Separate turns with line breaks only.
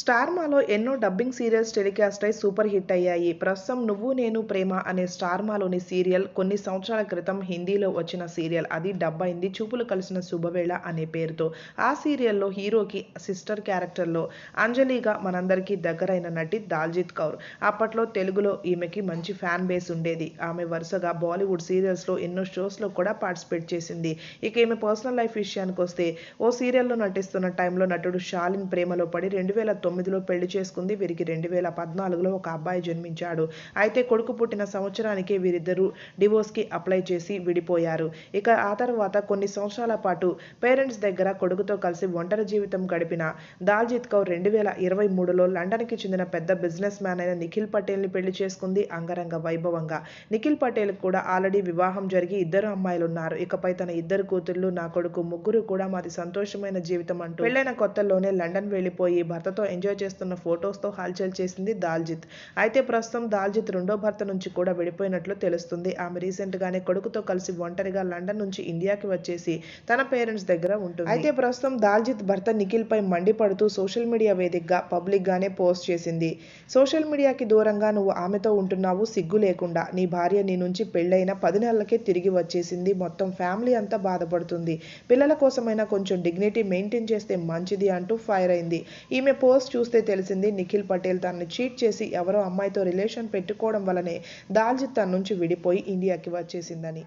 Star మాలో ఎన్నో dubbing serials telecast అయి సూపర్ హిట్ అయ్యాయి. ప్రస్తుతం నువ్వు నేను ప్రేమ అనే స్టార్ మాలోని సీరియల్ కొన్ని సంవత్సరాల క్రితం హిందీలో వచ్చిన సీరియల్ అది డబ్ అయింది చూపులు కలిసిన శుభవేళ అనే పేరుతో. ఆ సీరియల్లో హీరోకి సిస్టర్ క్యారెక్టర్లో అంజలిగా మనందరికీ దగ్గరైన నటి దాల్జిత్ కౌర్. అప్పట్లో తెలుగులో ఈమెకి మంచి ఫ్యాన్ బేస్ ఉండేది. ఆమె వరుసగా బాలీవుడ్ సీరియల్స్లో ఎన్నో షోస్లో కూడా పార్టిసిపేట్ చేసింది. ఇక ఈమె పర్సనల్ లైఫ్ విషయానికి వస్తే ఓ సీరియల్లో నటిస్తున్న టైంలో నటుడు షాలిన్ ప్రేమలో పడి రెండు వేల తొమ్మిదిలో పెళ్ళి చేసుకుంది. వీరికి రెండు వేల పద్నాలుగులో ఒక అబ్బాయి జన్మించాడు. అయితే కొడుకు పుట్టిన సంవత్సరానికి వీరిద్దరూ డివోర్స్కి అప్లై చేసి విడిపోయారు. ఇక ఆ తర్వాత కొన్ని సంవత్సరాల పాటు పేరెంట్స్ దగ్గర కొడుకుతో కలిసి ఒంటరి జీవితం గడిపిన దాల్జిత్ కౌర్ రెండు వేల ఇరవై మూడులో లండన్కి చెందిన పెద్ద బిజినెస్ మ్యాన్ అయిన నిఖిల్ పటేల్ని పెళ్ళి చేసుకుంది అంగరంగ వైభవంగా. నిఖిల్ పటేల్ కూడా ఆల్రెడీ వివాహం జరిగి ఇద్దరు అమ్మాయిలు ఉన్నారు ఇకపై తన ఇద్దరు కూతుళ్ళు నా కొడుకు ముగ్గురు కూడా మాది సంతోషమైన జీవితం అంటూ పెళ్ళైన కొత్తలోనే లండన్ వెళ్ళిపోయి భర్తతో ఎంజాయ్ చేస్తున్న ఫొటోస్తో హల్చల్ చేసింది దాల్జిత్. అయితే ప్రస్తుతం దాల్జిత్ రెండో భర్త నుంచి కూడా విడిపోయినట్లు తెలుస్తుంది. ఆమె రీసెంట్ గానే కొడుకుతో కలిసి ఒంటరిగా లండన్ నుంచి ఇండియాకి వచ్చేసి తన పేరెంట్స్ దగ్గర ఉంటుంది. అయితే ప్రస్తుతం దాల్జిత్ భర్త నిఖిల్ పై మండిపడుతూ సోషల్ మీడియా వేదికగా పబ్లిక్ గానే పోస్ట్ చేసింది. సోషల్ మీడియాకి దూరంగా నువ్వు ఆమెతో ఉంటున్నావు సిగ్గు లేకుండా. నీ భార్య నీ నుంచి పెళ్ళైన పది నెలలకే తిరిగి వచ్చేసింది. మొత్తం ఫ్యామిలీ అంతా బాధపడుతుంది. పిల్లల కోసమైనా కొంచెం డిగ్నిటీ మెయింటైన్ చేస్తే మంచిది అంటూ ఫైర్ అయింది. ఈమె పోస్ట్ పోస్ట్ చూస్తే తెలిసింది నిఖిల్ పటేల్ తనని చీట్ చేసి ఎవరో అమ్మాయితో రిలేషన్ పెట్టుకోవడం వల్లనే దాల్జిత్ తన నుంచి విడిపోయి ఇండియాకి వచ్చేసిందని.